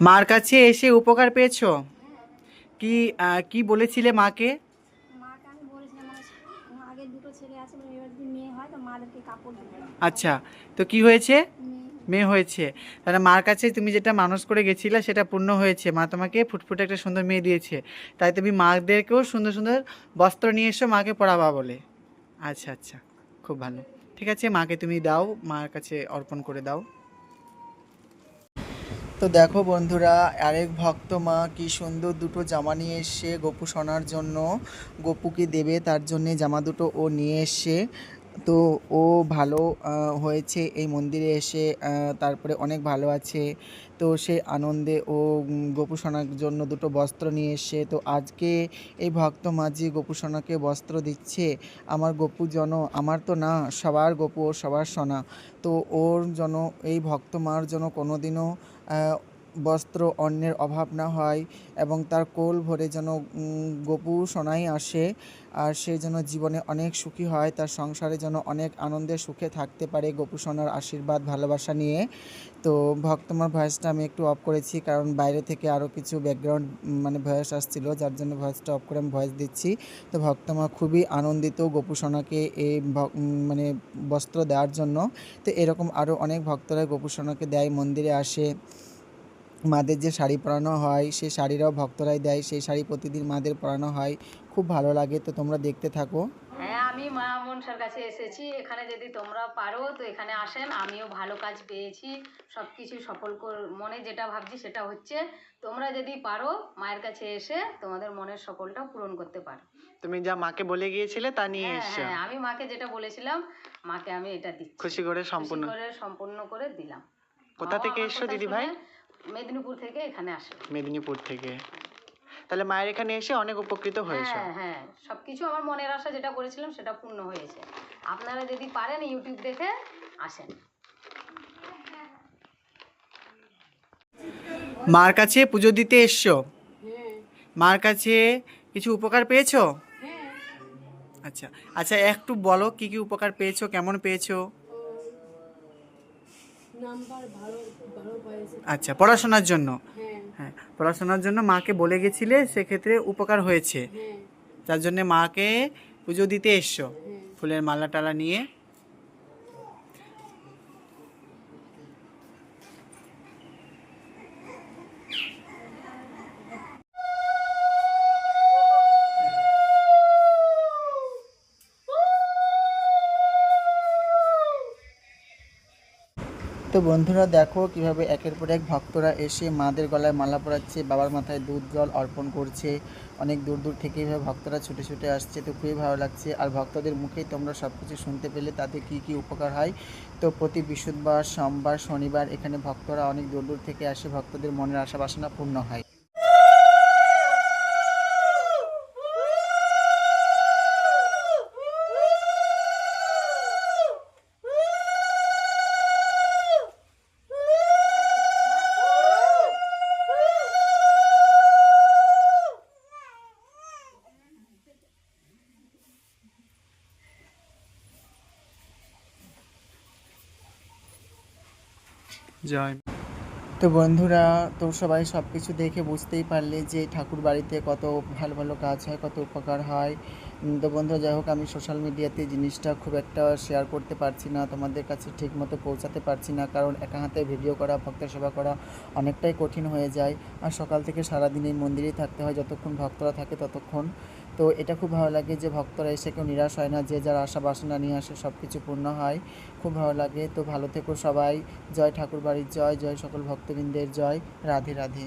মার কাছে এসে উপকার পেয়েছ? কি কি বলেছিলে মাকে? মানে আচ্ছা তো কি হয়েছে? মেয়ে। হয়েছে। তাহলে মার কাছে তুমি যেটা মানুষ করে গেছিলে সেটা পূর্ণ হয়েছে। মা তোমাকে ফুটফুটে একটা সুন্দর মেয়ে দিয়েছে। তাই তুমি মাদেরকেও সুন্দর সুন্দর বস্ত্র নিয়ে এসো মাকে পরাবা বলে। আচ্ছা আচ্ছা খুব ভালো। ঠিক আছে মাকে তুমি দাও মার কাছে অর্পণ করে দাও। তো দেখো বন্ধুরা, আরেক ভক্ত মা কি সুন্দর দুটো জামা নিয়ে এসে গপু সোনার জন্য। গপুকে দেবে, তার জন্যে জামা দুটো ও নিয়ে এসে তো ও ভালো হয়েছে। এই মন্দিরে এসে তারপরে অনেক ভালো আছে। তো সে আনন্দে ও উম, গপু সোনার জন্য দুটো বস্ত্র নিয়ে এসে তো আজকে এই ভক্ত মাঝি গপু সোনাকে বস্ত্র দিচ্ছে। আমার গপু জন আমার তো না সবার গপু ও সবার সোনা। তো ওর যেন এই ভক্ত মার জন্য কোনোদিনও বস্ত্র অন্যের অভাব না হয় এবং তার কোল ভরে যেন গপু সোনাই আসে আর সে যেন জীবনে অনেক সুখী হয়, তার সংসারে যেন অনেক আনন্দে সুখে থাকতে পারে গপু সোনার আশীর্বাদ, ভালোবাসা নিয়ে। তো ভক্তমার ভয়েসটা আমি একটু অফ করেছি কারণ বাইরে থেকে আরও কিছু ব্যাকগ্রাউন্ড মানে ভয়েস আসছিল, যার জন্য ভয়েসটা অফ করে আমি ভয়েস দিচ্ছি। তো ভক্তমা খুবই আনন্দিত গপু সোনাকে এই মানে বস্ত্র দেওয়ার জন্য। তো এরকম আরও অনেক ভক্তরা গপু সোনাকে দেয়, মন্দিরে আসে। মাদের যে শাড়ি পরানো হয় সেই শাড়িরাও ভক্তরাই দেয় সেই শাড়ি প্রতিদিন মাদের পরানো হয়। খুব ভালো লাগে তো তোমরা দেখতে থাকো। হ্যাঁ আমি মা মনসার কাছে এসেছি। এখানে যদি তোমরা পারো তো এখানে আসেন। আমিও ভালো কাজ পেয়েছি। সব কিছু সফল কর- মনে যেটা ভাবছি সেটা হচ্ছে তোমরা যদি পারো মায়ের কাছে এসে তোমাদের মনের সকলটা পূরণ করতে পারো। তুমি যা মাকে বলে গিয়েছিলে তা নিয়ে হ্যাঁ এসছো হ্যাঁ আমি মাকে যেটা বলেছিলাম মাকে আমি এটা দিচ্ছি। খুশি করে সম্পূর্ণ। করে সম্পূর্ণ করে দিলাম। কোথা থেকে এসছো দিদি ভাই মেদিনীপুর থেকে এখানে আসে। মেদিনীপুর থেকে। তাহলে মায়ের এখানে এসে অনেক উপকৃত হয়েছে। হ্যাঁ। হ্যাঁ সবকিছু আমার মনের আশা যেটা করেছিলাম সেটা পূর্ণ হয়েছে। আপনারা যদি পারেন ইউটিউব দেখে আসেন। মার কাছে পুজো দিতে এসছো? মার কাছে কিছু উপকার পেয়েছ? আচ্ছা আচ্ছা একটু বলো কি কি উপকার পেয়েছ কেমন পেয়েছ? আচ্ছা পড়াশোনার জন্য? হ্যাঁ। হ্যাঁ পড়াশোনার জন্য মাকে বলে গেছিলে সেক্ষেত্রে উপকার হয়েছে। যার তার জন্য মাকে পুজো দিতে এসছো হ্যাঁ। ফুলের মালা টালা নিয়ে। তো বন্ধুরা দেখো কীভাবে একের পর এক ভক্তরা এসে মাদের গলায় মালা পরাচ্ছে, বাবার মাথায় দুধ জল অর্পণ করছে। অনেক দূর দূর থেকে এইভাবে ভক্তরা ছুটে ছুটে আসছে, তো খুবই ভালো লাগছে। আর ভক্তদের মুখেই তোমরা সব কিছু শুনতে পেলে, তাতে কি কি উপকার হয়? তো প্রতি বৃহস্পতিবার, সোমবার, শনিবার এখানে ভক্তরা অনেক দূর দূর থেকে আসে, ভক্তদের মনের আশা বাসনা পূর্ণ হয়। জয় তো বন্ধুরা, তো সবাই সব কিছু দেখে বুঝতেই পারলে যে ঠাকুর বাড়িতে কত ভালো ভালো কাজ হয়, কত উপকার হয়। তো বন্ধুরা, যাই হোক, আমি সোশ্যাল মিডিয়াতে জিনিসটা খুব একটা শেয়ার করতে পারছি না, তোমাদের কাছে ঠিক মতো পৌঁছাতে পারছি না, কারণ একা হাতে ভিডিও করা ভক্ত সেবা করা অনেকটাই কঠিন হয়ে যায়। আর সকাল থেকে সারাদিন এই মন্দিরেই থাকতে হয়, যতক্ষণ ভক্তরা থাকে ততক্ষণ। তো এটা খুব ভালো লাগে যে ভক্তরা এসে কেউ নিরাশ হয় না, যে যার আশা বাসনা নিয়ে আসে সব কিছু পূর্ণ হয়, খুব ভালো লাগে। তো ভালো থেকো সবাই, জয় ঠাকুর বাড়ির জয় জয় সকল ভক্তবৃন্দের জয়, রাধে রাধে।